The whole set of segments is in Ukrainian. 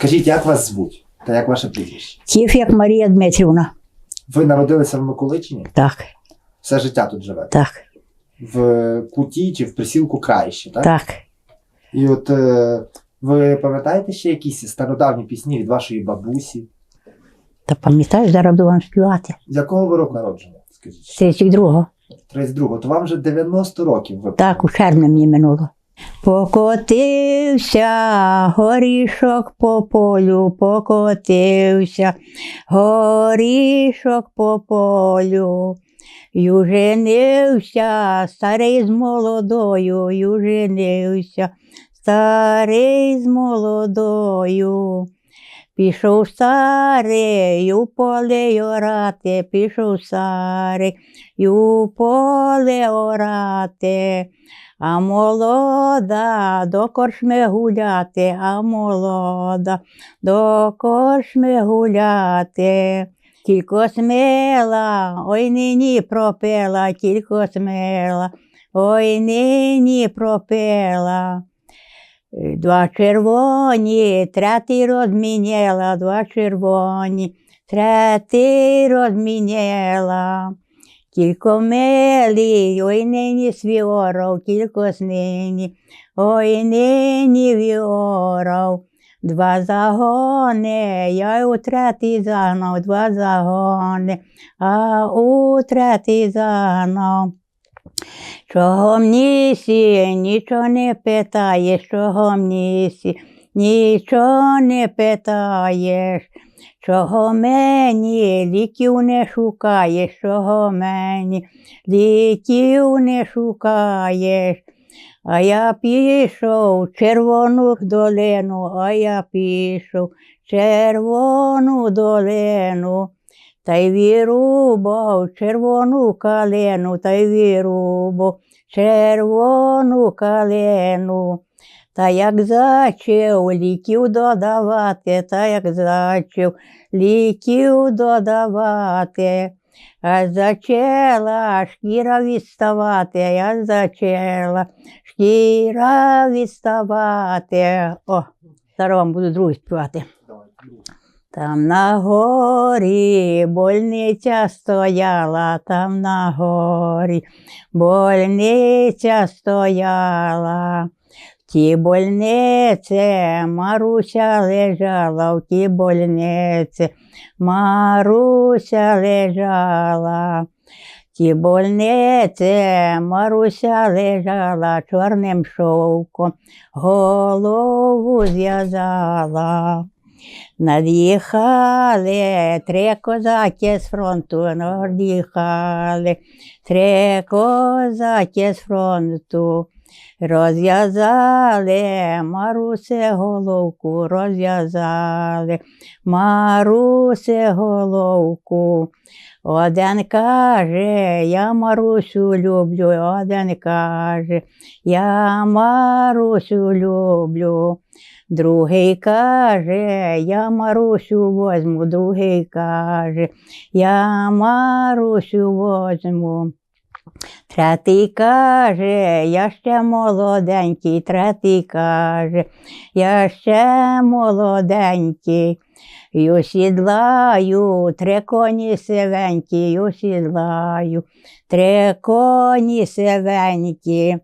Скажіть, як вас звуть? Та як ваше прізвище? Тіф, як Марія Дмитрівна. Ви народилися в Миколичині? Так, Все життя тут живете? так, В куті чи в присілку країще, так? так. І от е, ви пам'ятаєте ще якісь стародавні пісні від вашої бабусі? Та пам'ятаєш, зараз буду вам співати. З якого ви року народження? Скажіть. З 32-го. 32. То вам вже 90 років ви. Так, у червні мені минуло. Покотився горішок по полю, покотився горішок по полю. Юженився старий з молодою, юженився старий з молодою. Пішов старий у поле орати, пішов старий у поле орати. А молода до корчми гуляти, а молода до корчми гуляти. Тільки смела, ой нині пропела, тільки смела, ой нині пропела. Два червоні, третій розміняла, два червоні, третій розміняла. Тільки милий, ой нині свіоров, тільки нині, ой нині віоров. Два загони, я у третій загнав, два загони, а у третій загнав. Чого мнісі, нічого не питаєш, чого мнісі, нічого не питаєш. Чого мені ліків не шукаєш, чого мені ліків не шукаєш. А я пішов в червону долину, а я пішов в червону долину. Та й вірубав червону калину, та й вірубав червону калину. Та як зачав ліків додавати, та як зачав ліків додавати, а зачала шкіра відставати, я зачала шкіра відставати. О, зараз вам буду другу співати. Там на горі больниця стояла, там на горі больниця стояла. В тій больниці Маруся лежала, в тій больниці Маруся лежала. В тій больниці Маруся лежала, чорним шовком голову зв'язала. Над'їхали три козаки з фронту, над'їхали три козаки з фронту. Розв'язали Марусе головку, розв'язали Марусе головку. Один каже, я Марусю люблю, один каже, я Марусю люблю. Другий каже, я Марусю возьму, другий каже, я Марусю возьму. Третій каже, я ще молоденький, третій каже, я ще молоденький. І осідлаю три коні сивенькі, усідлаю. три коні сивенькі.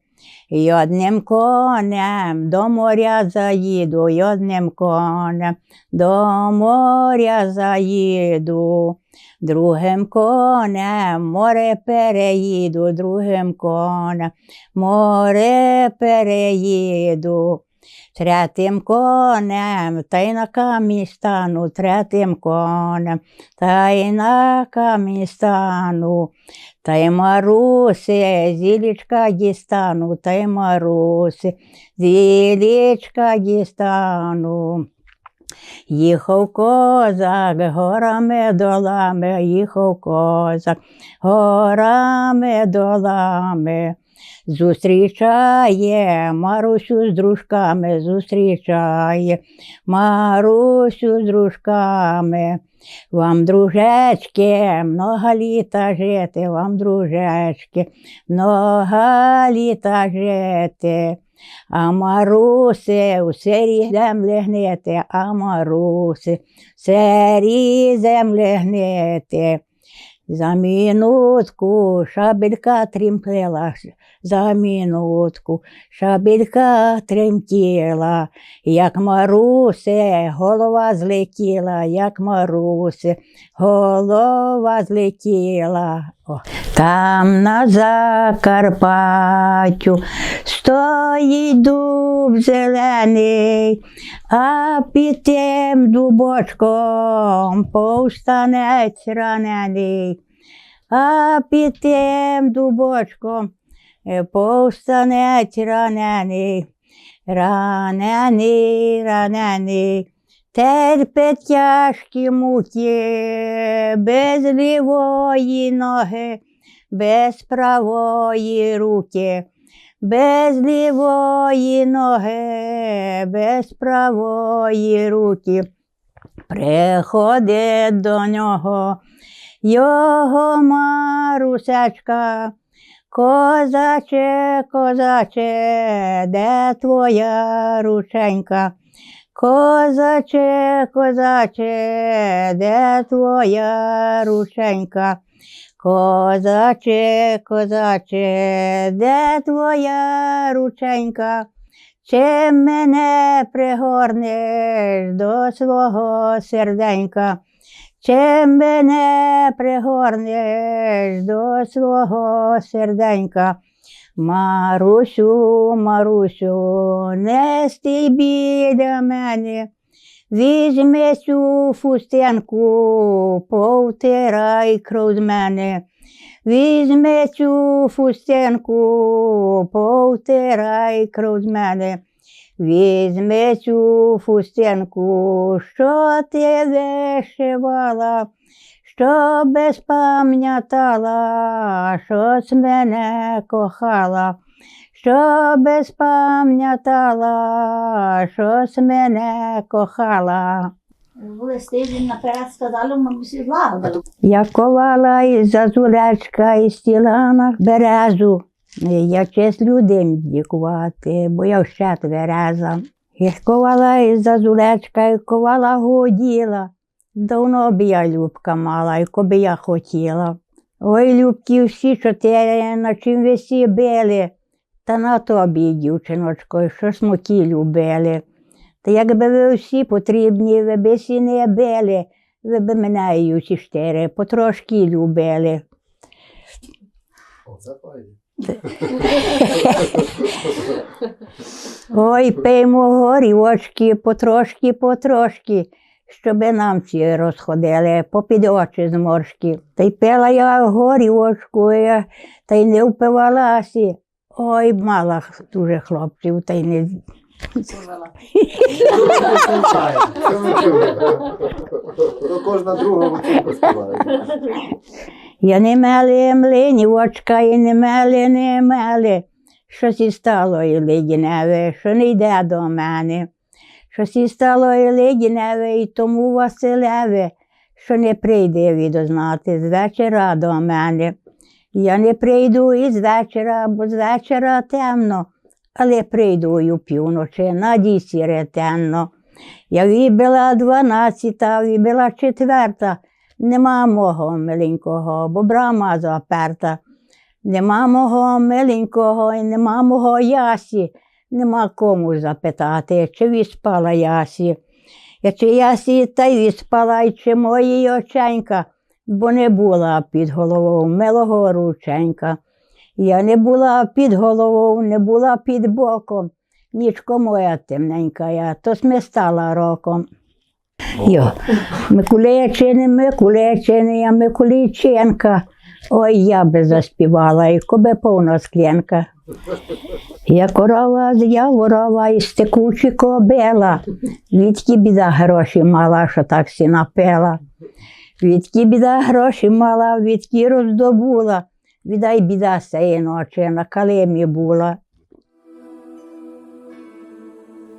І одним конем до моря заїду, і одним конем до моря заїду. Другим конем море переїду, другим конем море переїду. Третім конем та й на камінь стану, третім конем та й на камінь стану. Та й Маруси, зілічка дістану, та й Маруси, зілічка дістану. Їхав козак горами долами, їхав козак горами долами. Зустрічає Марусю з дружками, зустрічає Марусю з дружками. Вам, дружечки, много літа жити, вам, дружечки, много літа жити. А Маруси, у сирі землі гнити, а Маруси, в сирі землі гнити. За минутку шабелька тремтела, за минутку шабелька тремтіла, як Маруси, голова злетіла, як Маруси, голова злетіла. О. Там на Закарпаттю стоїть дуб зелений, а під тим дубочком повстанець ранений, а під тим дубочком повстанець ранений, ранений, ранений. Терпить тяжкі муки, без лівої ноги, без правої руки, без лівої ноги, без правої руки. Приходить до нього його марусечка, козаче, козаче, де твоя рученька? Козаче, козаче, де твоя рученька? Козаче, козаче, де твоя рученька? Чи мене пригорнеш до свого серденька? Чи мене пригорнеш до свого серденька? Марусю, Марусю, не стій біля мене, візьми цю фустенку, повтирай кров з мене. Візьми цю фустенку, повтирай кров з мене. Візьми цю фустенку, що ти вишивала, що без пам'ятала, що з мене кохала, що без пам'ятала, що з мене кохала. Наперед сказали. Я ковала із зазулечка і стіла на березу. Я честь людям дікувати, бо я ще твереза. Я ковала із зазулечка і ковала годіла. Давно б я Любка мала, і коби я хотіла. Ой, Любки, всі, що ти на чим весі били, та на тобі, дівчиночко, що смоки любили. Та якби ви всі потрібні, ви б всі не били, ви б мене і усі чотири потрошки любили. Оце. Ой, пиймо горівочки потрошки, потрошки, щоби нам всі розходили попід очі зморшки. Та й пила я горівочку, я, та й не впивалася. Ой, мала дуже хлопців, та й не. Про кожна друга співає. Я не мели млинівочка, і не мели, не мели. Щось і стало і ледіневе, що не йде до мене. Щось і стало і ледіневе, і тому Василеве, що не прийде відознати з вечора до мене. Я не прийду із вечора, бо з вечора темно, але прийду й у півночі, на дісі ретенно. Я вибила дванадцята, вибила четверта, Нема мого миленького, бо брама заперта. Нема мого миленького і нема мого ясі. Нема кому запитати, чи віспала ясі. Я чи ясі та й віспала, й чи мої оченька, бо не була під головою милого рученька. Я не була під головою, не була під боком. Нічко моя темненька, я то смистала роком. Йо. Микулечини, Микулечини, я Микуліченка. Ой, я би заспівала, і коби повна склянка. Я корова з яворова і стекучі кобила. Відки біда гроші мала, що так сі напила. Відки біда гроші мала, відки роздобула. Відай біда сеє ночі на калимі була.